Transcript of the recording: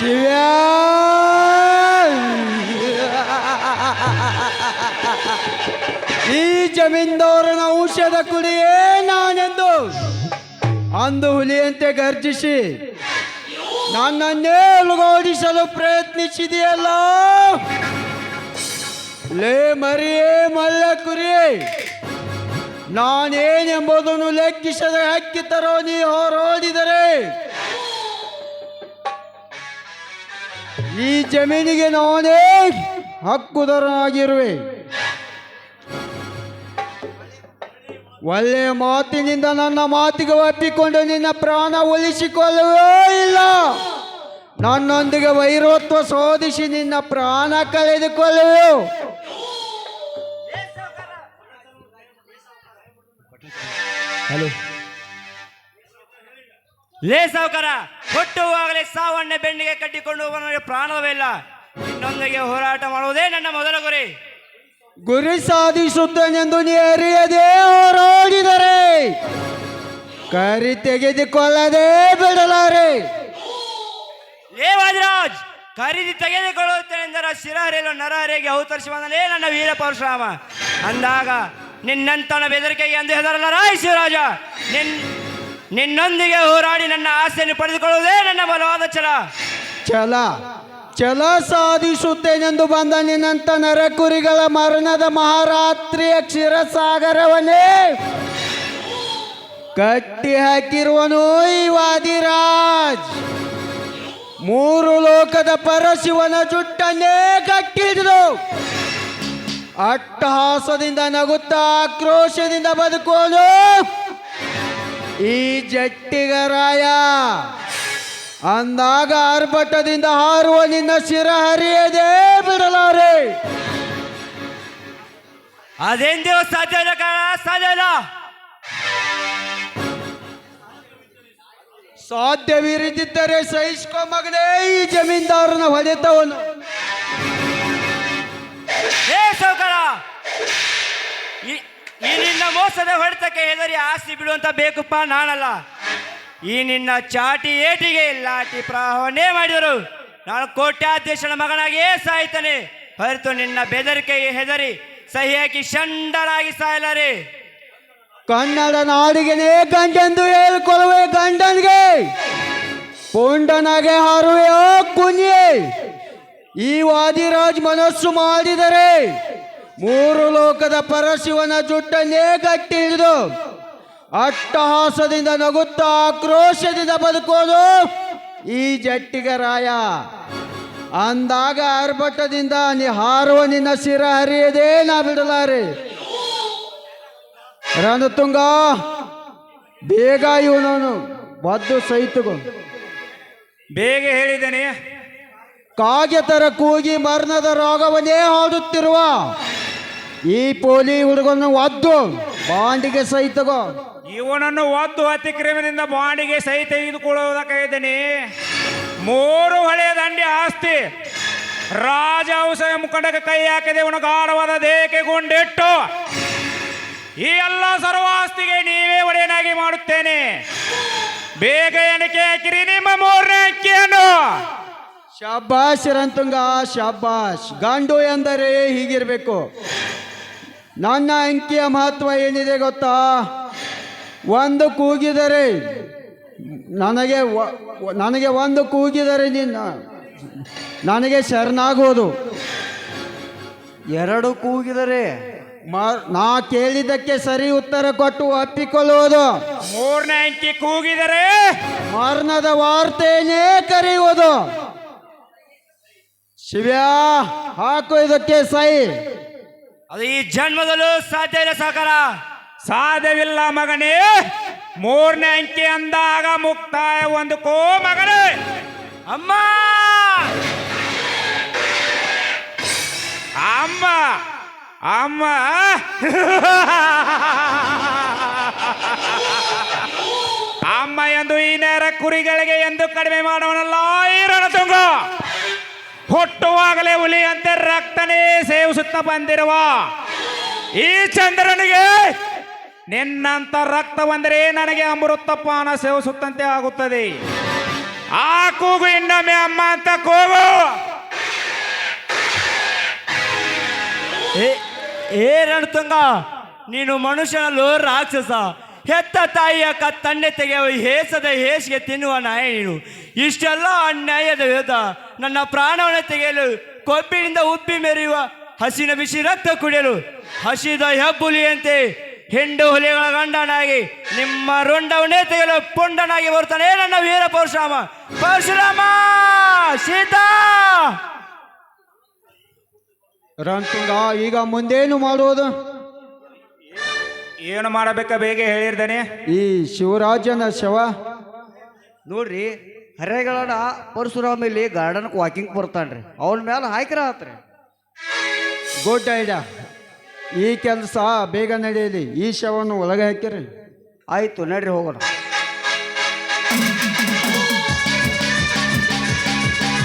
ಶಿವ್ಯ ಈ ಜಮೀನ್ದವರನ ಔಷಧ ಕುಡಿಯೇ ನಾನೆಂದು ಅಂದು ಹುಲಿಯಂತೆ ಗರ್ಜಿಸಿ ನನ್ನನ್ನೇ ಉಲುಗೋಡಿಸಲು ಪ್ರಯತ್ನಿಸಿದೆಯಲ್ಲ? ಲೇ ಮರಿಯೇ, ಮಲ್ಲ ಕುರಿಯೇ, ನಾನೇನೆಂಬುದನ್ನು ಲೆಕ್ಕಿಸದೆ ಹಕ್ಕಿ ತರೋ ನೀ ಹೊರೋಡಿದರೆ ಈ ಜಮೀನಿಗೆ ನಾನೇ ಹಕ್ಕುದಾರನಾಗಿರುವೆ. ಒಳ್ಳೆಯ ಮಾತಿನಿಂದ ನನ್ನ ಮಾತಿಗೆ ಒಪ್ಪಿಕೊಂಡು ನಿನ್ನ ಪ್ರಾಣ ಉಳಿಸಿಕೊಳ್ಳುವೇ ಇಲ್ಲ. ನನ್ನೊಂದಿಗೆ ವೈರತ್ವ ಶೋಧಿಸಿ ನಿನ್ನ ಪ್ರಾಣ ಕಳೆದುಕೊಳ್ಳುವೆ ಹಲೋ. ಲೇ ಸಾವುಕಾರ. ಹುಟ್ಟುವಾಗಲೇ ಸಾವನ್ನ ಬೆನ್ನಿಗೆ ಕಟ್ಟಿಕೊಂಡು ನನಗೆ ಪ್ರಾಣವಿಲ್ಲ ಇನ್ನೊಂದಿಗೆ ಹೋರಾಟ ಮಾಡುವುದೇ ನನ್ನ ಮೊದಲ ಗುರಿ. ಗುರಿ ಸಾಧಿಸುತ್ತೇನೆಂದು ನೀ ಅರಿಯದೆ ಹೋರಾಡಿದರೆ ಕರಿ ತೆಗೆದುಕೊಳ್ಳದೆ ಬಿಡಲಾರೆ. ಏ ವಾದಿರಾಜ್ ಖರೀದಿ ತೆಗೆದುಕೊಳ್ಳುತ್ತೇನೆಂದರ ಶಿರಹರಿಯಲು ನರಹರಿಗೆ ಅವತರಿಸಿ ಬಂದಲೇ ನನ್ನ ವೀರ ಪರಶುರಾಮ. ಅಂದಾಗ ನಿನ್ನಂತನ ಬೆದರಿಕೆಗೆ ಎಂದು ಹೆದರಲ್ಲ ರಾಯ್ ಶಿವರಾಜ. ನಿನ್ ನಿನ್ನೊಂದಿಗೆ ಹೋರಾಡಿ ನನ್ನ ಆಸೆಯನ್ನು ಪಡೆದುಕೊಳ್ಳುವುದೇ ನನ್ನ ಬಲವಾದ ಛಲ. ಛಲ. ಛಲ ಸಾಧಿಸುತ್ತೇನೆಂದು ಬಂದ ನಿನ್ನಂತ ನರಕುರಿಗಳ ಮರಣದ ಮಹಾರಾತ್ರಿಯ ಕ್ಷೀರಸಾಗರವನೇ ಕಟ್ಟಿ ಹಾಕಿರುವನು ಈ ವಾದಿರಾಜ್. ಮೂರು ಲೋಕದ ಪರಶಿವನ ಜುಟ್ಟನ್ನೇ ಕಟ್ಟಿದ್ರು ಅಟ್ಟಹಾಸದಿಂದ ನಗುತ್ತಾ ಆಕ್ರೋಶದಿಂದ ಬದುಕೋನು ಈ ಜಟ್ಟಿಗರಾಯ ಅಂದಾಗ ಆರ್ಭಟದಿಂದ ಹಾರುವ ನಿನ್ನ ಶಿರ ಹರಿಯದೇ ಬಿಡಲಾರೆ. ಅದೇಂದಿರೋ ಸಾಧ್ಯ ಇಲ್ಲ ಕಣ ಸಾಧ್ಯ ಇಲ್ಲ. ಸಾಧ್ಯವಿರಿದಿದ್ದರೆ ಸಹಿಸ್ಕೊ ಮಗನೇ ಈ ಜಮೀನ್ದಾರನ ಹೊಡೆತವನು. ಏ ಸೌಕರ! ಈ ನಿನ್ನ ಮೋಸದ ಹೊಡೆತಕ್ಕೆ ಹೆದರಿ ಆಸ್ತಿ ಬಿಡುವಂತ ಬೇಕಪ್ಪ ನಾನಲ್ಲ. ಈ ನಿನ್ನ ಚಾಟಿ ಏಟಿಗೆ ಲಾಟಿ ಪ್ರವಾಹವನ್ನೇ ಮಾಡಿದರು. ನಾನು ಕೋಟ್ಯಾಧ್ಯಕ್ಷನ ಮಗನಾಗಿಯೇ ಸಾಯ್ತಾನೆ ಹೊರತು ನಿನ್ನ ಬೆದರಿಕೆಗೆ ಹೆದರಿ ಸಹಿ ಹಾಕಿ ಸಾಯಲಾರೆ. ಕನ್ನಡ ನಾಡಿಗೆನೇ ಗಂಡೆಂದು ಹೇಳ್ಕೊಳ್ಳುವೆ ಗಂಡನಿಗೆ. ಪುಂಡನಾಗೆ ಹಾರುವೆಯೋ ಕುಂಜೆ ಈ ವಾದಿರಾಜ್ ಮನಸ್ಸು ಮಾಡಿದರೆ ಮೂರು ಲೋಕದ ಪರಶಿವನ ಜುಟ್ಟನ್ನೇ ಗಟ್ಟಿ ಹಿಡಿದು ಅಟ್ಟಹಾಸದಿಂದ ನಗುತ್ತಾ ಆಕ್ರೋಶದಿಂದ ಬದುಕೋದು ಈ ಜಟ್ಟಿಗರಾಯ ಅಂದಾಗ ಆರ್ಭಟದಿಂದ ನೀ ಹಾರುವ ನಿನ್ನ ಶಿರ ಹರಿಯದೇ ನಾ ಬಿಡಲಾರೆ. ರಣತುಂಗ ಬೇಗ ಇವನು ಬದ್ದು ಸಹಿತಗೋ ಬೇಗ ಹೇಳಿದ್ದೇನೆ. ಕಾಗೆ ತರ ಕೂಗಿ ಮರಣದ ರೋಗವನ್ನೇ ಹಾಡುತ್ತಿರುವ. ಈ ಪೋಲಿ ಹುಡುಗನ ಒದ್ದು ಬಾಂಡಿಗೆ ಸಹಿತಗೋ ಇವನನ್ನು ಒದ್ದು ಅತಿಕ್ರಮದಿಂದ ಬಾಂಡಿಗೆ ಸಹಿ ತೆಗೆದುಕೊಳ್ಳುವುದಕ್ಕಾಗಿದ್ದೇನೆ. ಮೂರು ಹಳೆಯ ದಂಡಿ ಆಸ್ತಿ. ರಾಜ ಔಷಧ ಮುಖಂಡಕ್ಕೆ ಕೈ ಹಾಕಿದೆ ಇವನು ಗಾಢವಾದ ದೇಹಕ್ಕೆ ಗುಂಡಿಟ್ಟು ಈ ಎಲ್ಲ ಸರ್ವಾಸ್ತಿಗೆ ನೀವೇ ಒಡೆಯನಾಗಿ ಮಾಡುತ್ತೇನೆ. ಬೇಗ ಎಣಿಕೆ ಹಾಕಿರಿ ನಿಮ್ಮ ಮೂರನೇ ಅಕ್ಕಿಯನ್ನು ಶಾಬಾಷ್ ರಂತುಂಗ ಶಾಬಾಷ್ ಗಂಡು ಎಂದರೆ ಹೀಗಿರಬೇಕು. ನನ್ನ ಅಂಕಿಯ ಮಹತ್ವ ಏನಿದೆ ಗೊತ್ತಾ? ಒಂದು ಕೂಗಿದರೆ ನನಗೆ ನನಗೆ ಒಂದು ಕೂಗಿದರೆ ನಿನ್ನ ನನಗೆ ಶರಣಾಗುವುದು. ಎರಡು ಕೂಗಿದರೆ? ನಾ ಕೇಳಿದ್ದಕ್ಕೆ ಸರಿ ಉತ್ತರ ಕೊಟ್ಟು ಅಪ್ಪಿಕೊಳ್ಳುವುದು ಮೂರನೇ ಅಂಕಿ ಕೂಗಿದರೆ? ಮರಣದ ವಾರ್ತೆಯನ್ನೇ ಕರೆಯುವುದು. ಶಿವ್ಯಾ ಹಾಕು ಇದಕ್ಕೆ ಸೈ. ಅದು ಈ ಜನ್ಮದಲ್ಲೂ ಸಾಧ್ಯ ಇಲ್ಲ ಸಾಕಾರ. ಸಾಧ್ಯವಿಲ್ಲ ಮಗನೇ. ಮೂರನೇ ಅಂಕಿ ಅಂದಾಗ ಮುಕ್ತಾಯ ಒಂದು ಕೋ ಮಗನೇ. ಅಮ್ಮ! ಅಮ್ಮ! ಅಮ್ಮ! ಅಮ್ಮ ಎಂದು ಈ ನೇರ ಕುರಿಗಳಿಗೆ ಎಂದು ಕಡಿಮೆ ರಣತುಂಗ ಹುಟ್ಟುವಾಗಲೇ ಹುಲಿಯಂತೆ ರಕ್ತನೇ ಸೇವಿಸುತ್ತ ಬಂದಿರುವ ಈ ಚಂದ್ರನಿಗೆ ನಿನ್ನಂತ ರಕ್ತ ಬಂದರೆ ನನಗೆ ಅಮೃತಪಾನ ಸೇವಿಸುತ್ತಂತೆ ಆಗುತ್ತದೆ. ಆ ಕೂಗು ಇನ್ನೊಮ್ಮೆ ಅಮ್ಮ ಅಂತ ಕೂಗು. ಏ ರಣತುಂಗ, ನೀನು ಮನುಷ್ಯನಲ್ಲೂ ರಾಕ್ಷಸ ಹೆತ್ತ ತಾಯಿಯ ಕ ತನ್ನೆ ತೆಗೆಯುವ ಹೇಸದ ಹೇಸಿಗೆ ತಿನ್ನುವ ನಾಯ ನೀನು. ಇಷ್ಟೆಲ್ಲ ಅನ್ಯಾಯದ ವಿರುದ್ಧ ನನ್ನ ಪ್ರಾಣವನ್ನು ತೆಗೆಯಲು ಕೊಬ್ಬಿನಿಂದ ಉಬ್ಬಿ ಮೆರೆಯುವ ಹಸಿನ ಬಿಸಿ ರಕ್ತ ಕುಡಿಯಲು ಹಸಿದ ಹೆಬ್ಬುಲಿಯಂತೆ ಹೆಂಡು ಹುಲಿಗಳ ಗಂಡನಾಗಿ ನಿಮ್ಮ ರುಂಡವನ್ನೇ ತೆಗೆಯಲು ಪುಂಡನಾಗಿ ಬರ್ತಾನೆ ನನ್ನ ವೀರ ಪರಶುರಾಮ. ಪರಶುರಾಮ, ಸೀತಾ! ರಣತುಂಗ, ಈಗ ಮುಂದೇನು ಮಾಡುವುದು? ಏನು ಮಾಡಬೇಕ ಬೇಗ ಹೇಳಿರ್ದಾನೆ? ಈ ಶಿವರಾಜನ ಶವ. ನೋಡ್ರಿ ಹರೆಗಳನ್ನ ಪರಶುರಾಮ ಇಲ್ಲಿ ಗಾರ್ಡನ್ಗೆ ವಾಕಿಂಗ್ ಬರ್ತಾನ್ರಿ. ಅವನ ಮೇಲೆ ಹಾಕಿರ ಆತ್ರಿ. ಗುಡ್ ಐಡಿಯಾ ಈ ಕೆಲಸ ಬೇಗ ನಡೆಯಲಿ ಈ ಶವವನ್ನು ಒಳಗೆ ಹಾಕಿರಿ. ಆಯ್ತು ನಡ್ರಿ ಹೋಗೋಣ.